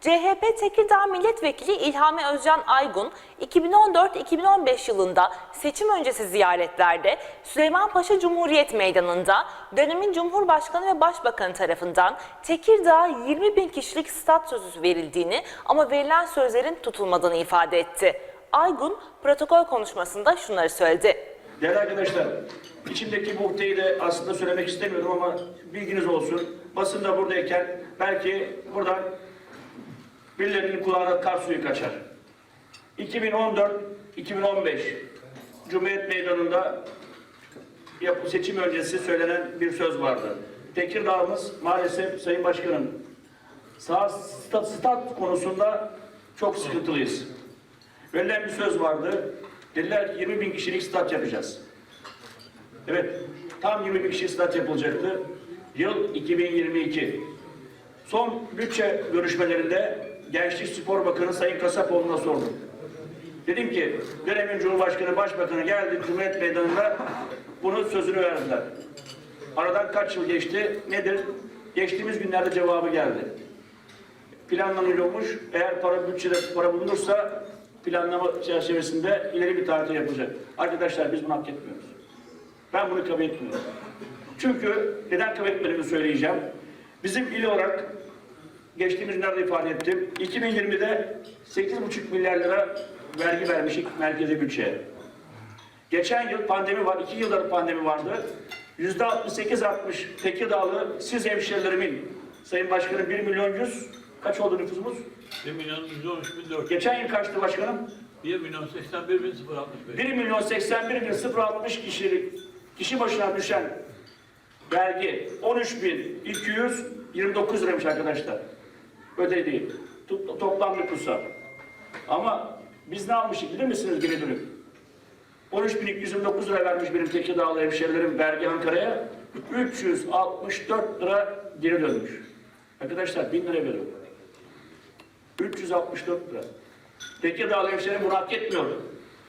CHP Tekirdağ Milletvekili İlhami Özcan Aygun, 2014-2015 yılında seçim öncesi ziyaretlerde Süleymanpaşa Cumhuriyet Meydanı'nda dönemin Cumhurbaşkanı ve Başbakanı tarafından Tekirdağ'a 20 bin kişilik stat sözü verildiğini ama verilen sözlerin tutulmadığını ifade etti. Aygun protokol konuşmasında şunları söyledi. Değerli arkadaşlar, içimdeki muhteyi de aslında söylemek istemiyorum ama bilginiz olsun. Basında buradayken belki buradan birilerinin kulağına kar suyu kaçar. 2014-2015 Cumhuriyet Meydanı'nda seçim öncesi söylenen bir söz vardı. Tekirdağ'ımız maalesef Sayın Başkanım sağ stat, stat konusunda çok sıkıntılıyız. Verilen bir söz vardı. Dediler ki 20 bin kişilik stat yapacağız. Evet, tam 20 bin kişilik stat yapılacaktı. Yıl 2022. Son bütçe görüşmelerinde Gençlik Spor Bakanı Sayın Kasapoğlu'na sordum. Dedim ki, dönemin Cumhurbaşkanı, Başbakanı geldi Cumhuriyet Meydanı'nda bunun sözünü verdiler. Aradan kaç yıl geçti? Nedir? Geçtiğimiz günlerde cevabı geldi planlanıyormuş. Eğer para bütçede para bulunursa planlama çerçevesinde ileri bir tarihte yapılacak. Arkadaşlar biz bunu hak etmiyoruz. Ben bunu kabul etmiyorum. Çünkü neden kabul etmediğimi söyleyeceğim. Bizim il olarak geçtiğimiz günlerde ifade ettim. 2020'de 8,5 milyar lira vergi vermişik merkezi bütçeye. Geçen yıl pandemi var, iki yıldır pandemi vardı. Yüzde 68-60 Tekirdağlı siz hemşerilerimin, Sayın Başkanım 1 milyon 100, kaç oldu nüfusumuz? 1 milyon 113 bin 400. Geçen yıl kaçtı başkanım? 1 milyon 81 bin 065. 1 milyon 81 bin 060 kişilik kişi başına düşen vergi 13 bin 229 liraymış arkadaşlar. Öde Toplam nüfusa. Ama biz ne almıştık bilir misiniz geri dönüp? 13.229 lira vermiş benim Tekirdağlı hemşerilerim vergi Ankara'ya. 364 lira geri dönmüş. Arkadaşlar 1000 lira veriyor. 364 lira. Tekirdağlı hemşerim bunu hak etmiyor.